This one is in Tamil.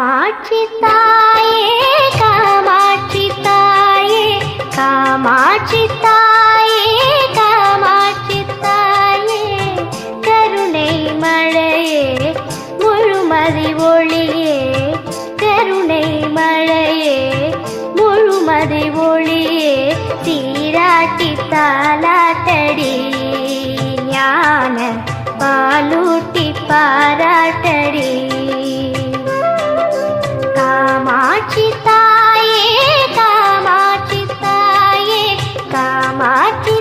காமாட்சி தாயே காமாட்சி தாயே காமாட்சி தாயே காமாட்சி தாயே கருணை மழையே முழுமதி ஒளியே. கருணை மழையே முழுமதி ஒளியே. சீராட்டி தாலாட்டடி ஞான பாலூட்டி பாராட்ட कामाचिताये कामाचिताये कामाचि